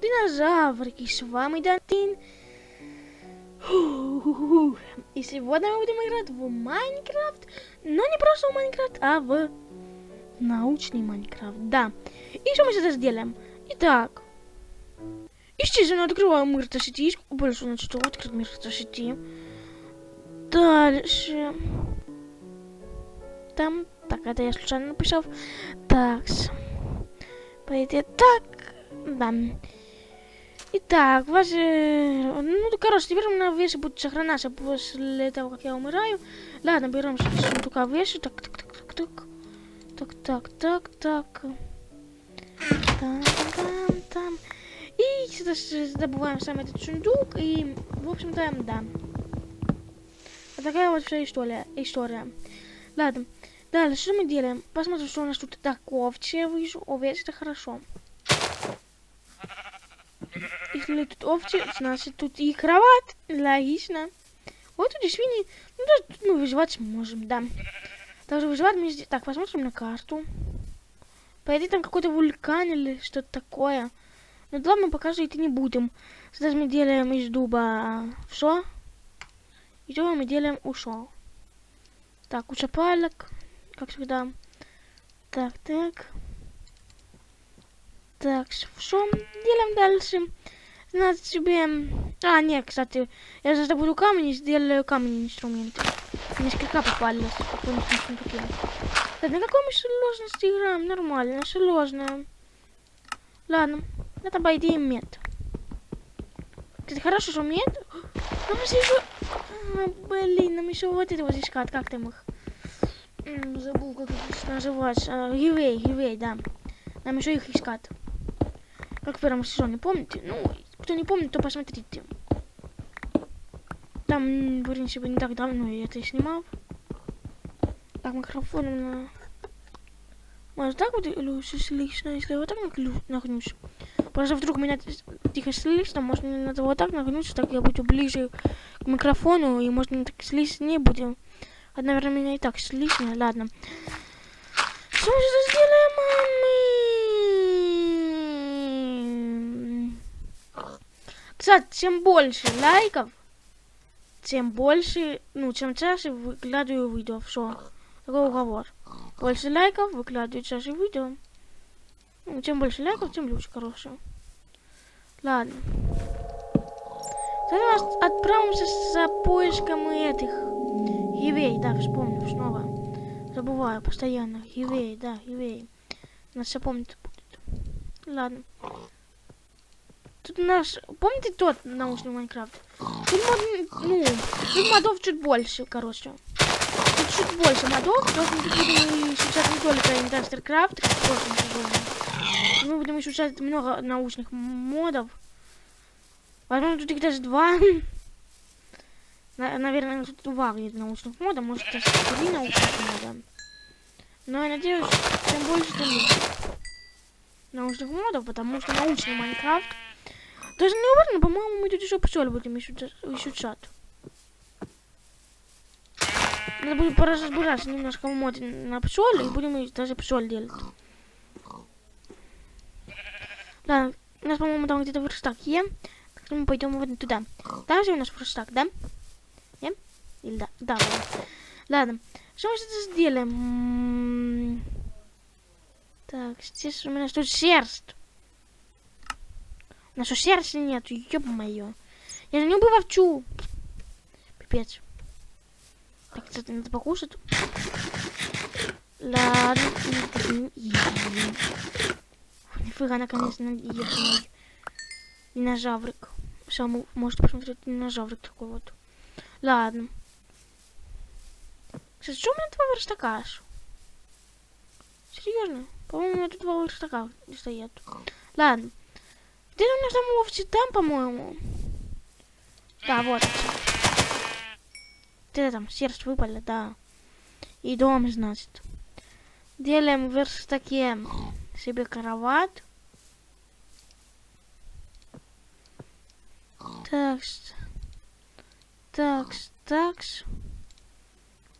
динозаврики, с вами Дантин. И сегодня мы будем играть в Майнкрафт, но не просто в Майнкрафт, а в научный Майнкрафт, да. И что мы сейчас сделаем? Итак, естественно, открываем мир сети, больше значит, что открыть мир сети. Дальше. Там, так, это я случайно написал. Так, пойдет так, да. Итак, ваши... Ну, короче, теперь у меня вещи будут сохраняться после того, как я умираю. Ладно, берем сундука вещи. Так, так, так, так, так. Так, так, так, так. Там, там, там. И сейчас добываем сам этот сундук. И, в общем-то, да. Вот такая вот вся история. история. Ладно. Дальше что мы делаем? Посмотрим, что у нас тут. Так, овцы я вижу. Овец это хорошо. Если тут овцы, значит тут и кровать. Логично. Вот тут и свиньи. Ну, да, тут мы выживать сможем, да. Также выживать мы здесь... Так, посмотрим на карту. По идее, там какой-то вулкан или что-то такое. Но туда мы пока идти не будем. Сейчас мы делаем из дуба все. И то мы делаем ушел. Так, куча палок, как всегда. Так, так. Так, все, делаем дальше. Значит, себе... А, нет, кстати, я сейчас добуду камень и сделаю камень инструменты. Несколько попались в каком-нибудь сундуке. Так, на какой мы сложности играем? Нормально, сложно. Ладно, это по идее мед. Кстати, хорошо, что мед. Нам еще... А, блин, нам еще вот это вот искать. Как там их? Забыл, как их называется. А, Гивей, гивей, да. Нам еще их искать. Как в первом сезоне, помните? Ну, кто не помнит, то посмотрите. Там, в принципе, не так давно я это снимал. Так, микрофон на... Может так вот лучше слышно, если я вот так нагнусь? Просто вдруг меня тихо слышно, может мне надо вот так нагнуться, так я буду ближе к микрофону, и можно так слышно не будем. А, наверное, меня и так слышно, ладно. Что мы сделаем, мамы? Кстати, чем больше лайков, тем больше, ну, чем чаще выкладываю видео. Все. Такой уговор. Больше лайков, выкладываю чаще видео. Ну, чем больше лайков, тем лучше, короче. Ладно. Тогда отправимся за поиском этих. Евей, да, вспомнил снова. Забываю постоянно. Евей, да, евей. Нас все помнит будет. Ладно. Тут наш... Помните тот научный Майнкрафт? Тут мод... Ну, тут модов чуть больше, короче. Тут чуть больше модов. Просто мы будем изучать не только как в прошлом сезоне. Мы будем изучать много научных модов. Возможно, тут их даже два. Наверное, тут два научных мода, может даже три научных мода. Но я надеюсь, тем больше, тем лучше. Научных модов, потому что научный Майнкрафт даже не уверена, по-моему, мы тут еще пчель будем изучать. Надо будет поразбираться немножко в моде на пчель, и будем даже пчель делать. Да, у нас, по-моему, там где-то верстак есть. Так мы пойдем вот туда. Там же у нас верстак, да? Не? Или да? Да, ладно. Ладно. Что мы сейчас сделаем? Так, здесь у меня тут шерсть. На что сердца нету, ёб-моё. Я же не убивавчу. Пипец. Так, кстати, надо покушать. Ладно. Нифига, наконец-то наехал динозаврик. Все, мы можете посмотреть динозаврик такой вот. Ладно. Кстати, что у меня два верстака аж? Серьезно? По-моему, у меня тут два верстака стоят. Ладно. Где у нас там овцы? Там, по-моему. Да, вот. Где там? Сердце выпали, да. И дом, значит. Делаем в верстаке себе кровать. Так, так, так.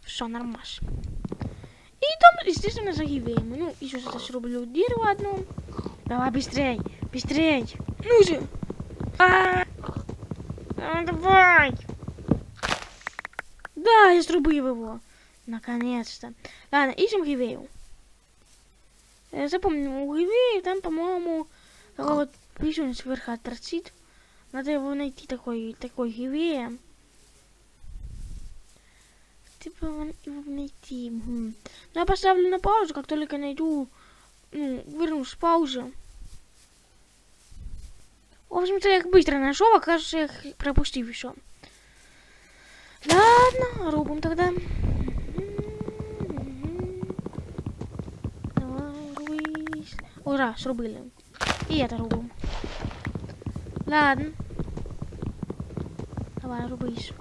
Все, нормально. И там, естественно, загибаем. Ну, еще сейчас рублю дерево одно. Давай, быстрей, быстрей. Ну же! А, ну, давай! Да, я зробив его. Наконец-то. Ладно, ищем Гивею. Э, Запомним, у Гивеи там, по-моему, вот писюн сверху торчит. Надо его найти, такой, такой Гивея. Типа его найти. Ну, я поставлю на паузу, как только найду, ну, вернусь с паузы. В общем-то, я их быстро нашел, а кажется, я их пропустил еще. Ладно, рубим тогда. Ура, срубили. И это рубим. Ладно. Давай, рубись.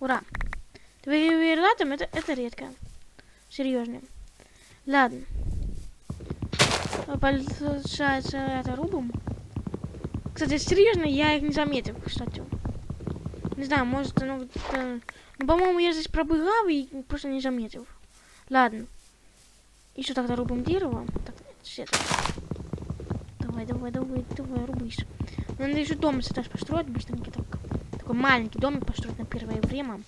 Ура. Твои вердатом это, это редко. Серьезно. Ладно. Получается, это рубим. Кстати, серьезно, я их не заметил, кстати. Не знаю, может, где-то... Ну, по-моему, я здесь пробегал и просто не заметил. Ладно. Еще тогда рубим дерево. Так, свет. Давай, давай, давай, давай, рубись. Надо еще дом сейчас построить быстренько так. Такой маленький домик построить на первое время.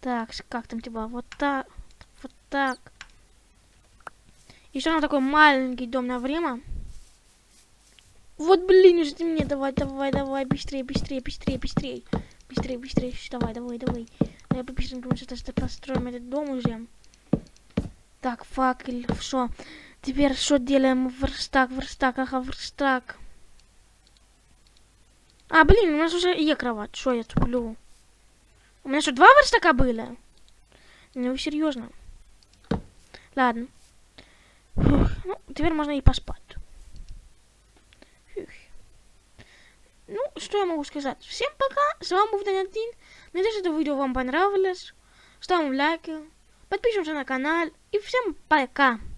Так, как там типа, вот так, вот так. Еще на такой маленький дом на время. Вот, блин, уже мне давай, давай, давай, быстрее, быстрее, быстрее, быстрее. Быстрее, быстрее, давай, давай, давай. Давай побыстренько мы сейчас построим этот дом уже. Так, факел, что? Теперь что делаем? Верстак, верстак, ага, верстак. А, блин, у нас уже є кровать. Что я туплю? У меня что, два верстака были? Ну, серьезно. Ладно. Фух, ну, теперь можно и поспать. Ну, что я могу сказать? Всем пока. С вами был Данятин. Надеюсь, это видео вам понравилось. Ставим лайки. Подпишемся на канал. И всем пока.